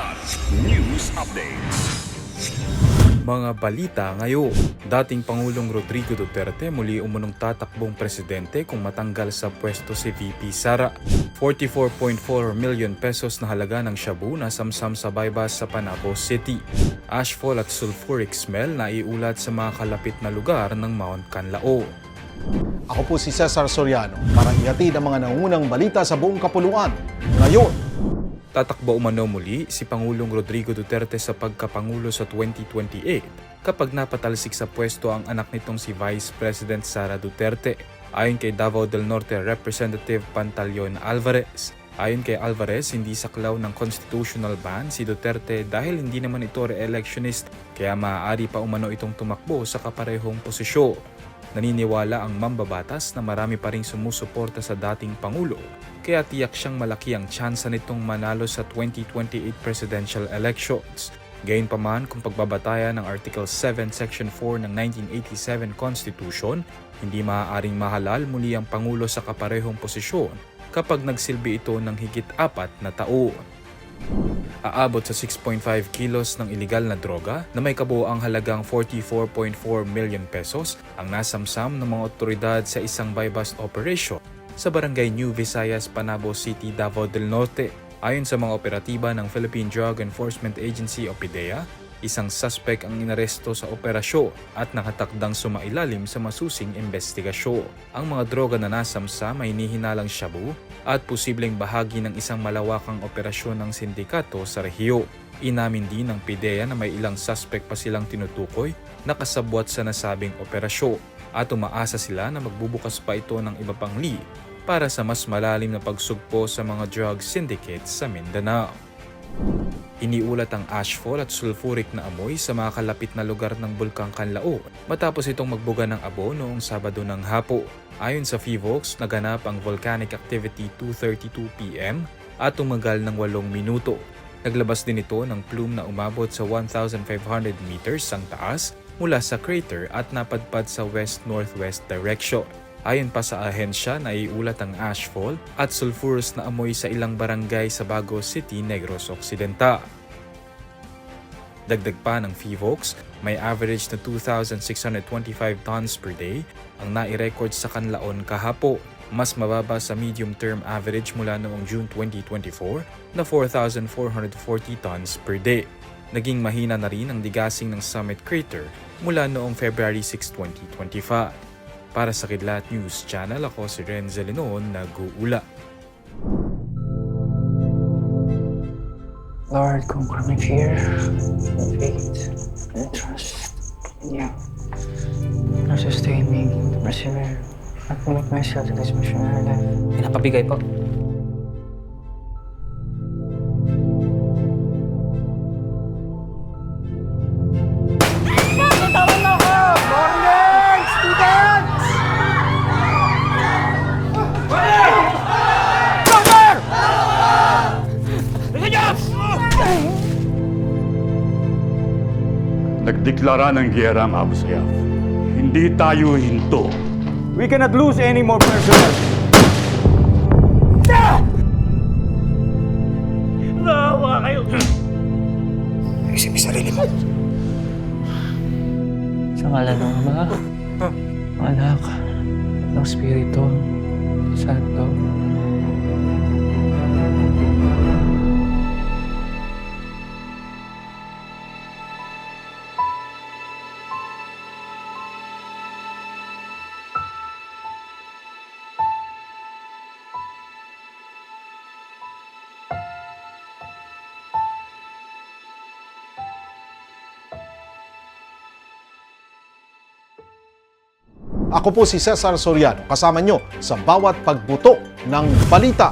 Kilat News Updates. Mga balita ngayon. Dating Pangulong Rodrigo Duterte muli umunong tatakbong presidente kung matanggal sa pwesto si VP Sara. 44.4 million pesos na halaga ng shabu na samsam sa bypass sa Panabo City. Ashfall at sulfuric smell na iulat sa mga kalapit na lugar ng Mount Canlao. Ako po si Cesar Soriano para ihatid ang mga nangunang balita sa buong kapuluan. Ngayon, Tatakbo umano muli si Pangulong Rodrigo Duterte sa pagkapangulo sa 2028 kapag napatalsik sa pwesto ang anak nitong si Vice President Sara Duterte. Ayon kay Davao del Norte Representative Pantaleon Alvarez, Ayon kay Alvarez, hindi saklaw ng constitutional ban si Duterte dahil hindi naman ito re-electionist kaya maaari pa umano itong tumakbo sa kaparehong posisyon. Naniniwala ang mambabatas na marami pa ring sumusuporta sa dating Pangulo, kaya tiyak siyang malaki ang tsansa nitong manalo sa 2028 presidential elections. Gayunpaman kung pagbabatayan ng Article 7 Section 4 ng 1987 Constitution, hindi maaaring mahalal muli ang Pangulo sa kaparehong posisyon kapag nagsilbi ito ng higit apat na taon aabot sa 6.5 kilos ng iligal na droga na may kabuoang halagang 44.4 million pesos ang nasamsam ng mga otoridad sa isang buy-bust operation sa barangay New Visayas, Panabo City, Davao del Norte. Ayon sa mga operatiba ng Philippine Drug Enforcement Agency o PIDEA, isang suspect ang inaresto sa operasyon at nakatakdang sumailalim sa masusing investigasyon. Ang mga droga na nasamsa may hinihinalang shabu at posibleng bahagi ng isang malawakang operasyon ng sindikato sa rehiyo. Inamin din ng PIDEA na may ilang suspect pa silang tinutukoy na kasabwat sa nasabing operasyon at umaasa sila na magbubukas pa ito ng iba pang lead para sa mas malalim na pagsugpo sa mga drug syndicates sa Mindanao. Iniulat ang ashfall at sulfuric na amoy sa mga kalapit na lugar ng Bulkang Kanlao matapos itong magbuga ng abo noong Sabado ng hapo. Ayon sa FIVOX, naganap ang volcanic activity 2.32pm at tumagal ng 8 minuto. Naglabas din ito ng plume na umabot sa 1,500 meters ang taas mula sa crater at napadpad sa west-northwest direction. Ayon pa sa ahensya, naiulat ang ashfall at sulfurous na amoy sa ilang barangay sa Bago City, Negros Occidental. Dagdag pa ng FIVOX, may average na 2,625 tons per day ang nai-record sa Kanlaon kahapo, mas mababa sa medium-term average mula noong June 2024 na 4,440 tons per day. Naging mahina na rin ang digasing ng Summit Crater mula noong February 6, 2025. Para sa Kidlat News Channel, ako si Renzo Lenon, nag-uula. Lord, conquer my fear, my faith, and trust in you. Lord, sustain me to persevere and commit myself to this missionary life. Pinapabigay po. Nagdeklara ng giyera ang Abu Sayyaf. Hindi tayo hinto. We cannot lose any more personnel. Isip sarili mo. Sa ngala ng Ama, Anak, ng Espiritu, Santo. Ako po si Cesar Soriano kasama nyo sa bawat pagbuto ng balita.